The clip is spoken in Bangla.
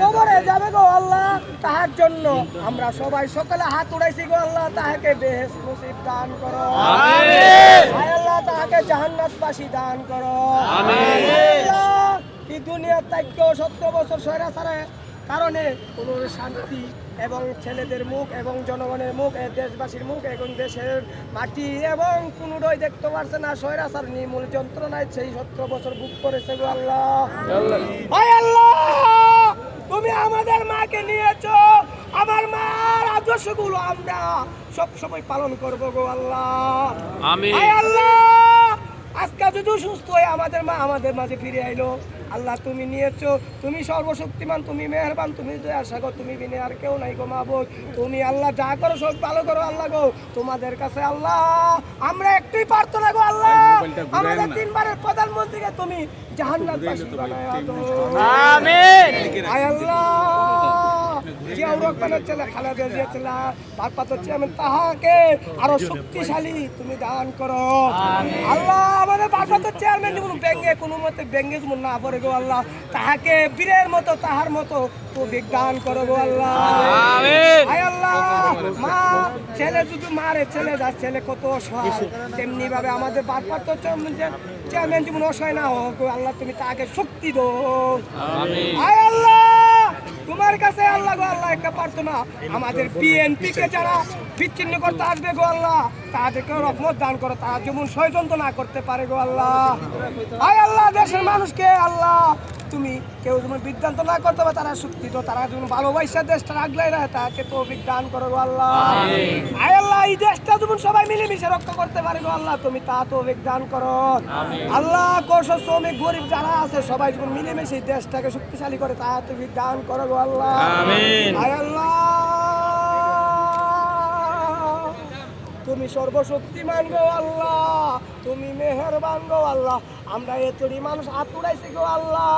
কবরে যাবে গো আল্লাহ তাহার জন্য। আমরা সবাই সকালে হাত উড়াইছি গো আল্লাহ তাহাকে বেহেস নসিব দান করো। আয় আল্লাহ তাহাকে জাহান্নাতবাসী দান করো। আল্লাহ, এই দুনিয়ার তাইক্য সত্তর বছর সয়রা সারে কারণে কোনো শান্তি এবং ছেলেদের মুখ এবং জনগণের মুখ দেশবাসীর মুখ এবং দেশের মাটি এবং কোনোটাই দেখতে পারছে না। স্বৈরাচার নির্মূল যন্ত্রণায় সেই সত্তর বছর বুক করেছে গো আল্লাহ। আল্লাহ তুমি আমাদের মাকে নিয়েছো। আমার মার আদর্শগুলো আমরা সব সময় পালন করব গো আল্লাহ। হায় আল্লাহ। আজকে যদি সুস্থ হয়ে আমাদের মা আমাদের মাঝে ফিরে আইলো আল্লাহ তুমি নিয়েছো। তুমি সর্বশক্তিমান তুমি মেহরবান তুমি দয়া সাগর তুমি বিনে আর কেউ নাই গো মাহবুব। তুমি আল্লাহ যা করো সব ভালো করো আল্লাহ গো। তোমাদের কাছে আল্লাহ আমরা একটাই প্রার্থনা গো আল্লাহ। আমাদের তিনবারের প্রধানমন্ত্রীকে তুমি আমিন। আয় আল্লাহ জিয়াউর রহমানের ছেলে খালেদা জিয়া ছেলে ভারপ্রাপ্ত চেয়ারম্যান তাহাকে আরও শক্তিশালী তুমি দান করো। আল্লাহ আমাদের ভারপ্রাপ্ত চেয়ারম্যান যেমন ব্যাঙ্গে কোনো মতে ব্যাঙ্গে যেমন না পড়ে গো আল্লাহ তাহাকে বীরের মতো তাহার মতো তৌফিক দান করো গো আল্লাহ। আমিন। আয় আল্লাহ। মা ছেলে যদি মারে ছেলে যা ছেলে কত অসহায়। তেমনি ভাবে আমাদের চেয়ারম্যান যে- চেয়ারম্যান যেমন অসহায় না হোক আল্লাহ তুমি তাকে শক্তি দো আমিন। আয় আল্লাহ! তোমার কাছে আল্লাহ গো আল্লাহ একটা প্রার্থনা। আমাদের বিএনপি কে যারা বিচ্ছিন্ন করতে আসবে গো আল্লাহ তাদেরকে রহমত দান করো। তারা যেমন ষড়যন্ত্র না করতে পারে গো আল্লাহ। আয় আল্লাহ দেশের মানুষকে আল্লাহ তুমি কেউ যেমন তো না করতে পারে তারা শক্তি তো তারা যেমন ভালোবাসা দেশটা রাখলাই রাখে তাকে তো বিজ্ঞান করো আল্লাহ। আয় আল্লাহ এই দেশটা যেমন সবাই মিলেমিশে রক্ষা করতে পারে আল্লাহ তুমি তা তো বিজ্ঞান করো। আল্লাহ কোষ শ্রমিক গরিব যারা আছে সবাই যখন মিলেমিশে এই দেশটাকে শক্তিশালী করে তা তুমি দান করো আল্লাহ। আয় আল্লাহ তুমি সর্বশক্তিমান গো আল্লাহ। তুমি মেহেরবান গো আল্লাহ। আমরা এতরি মানুষ আতুড়াইছি গো আল্লাহ।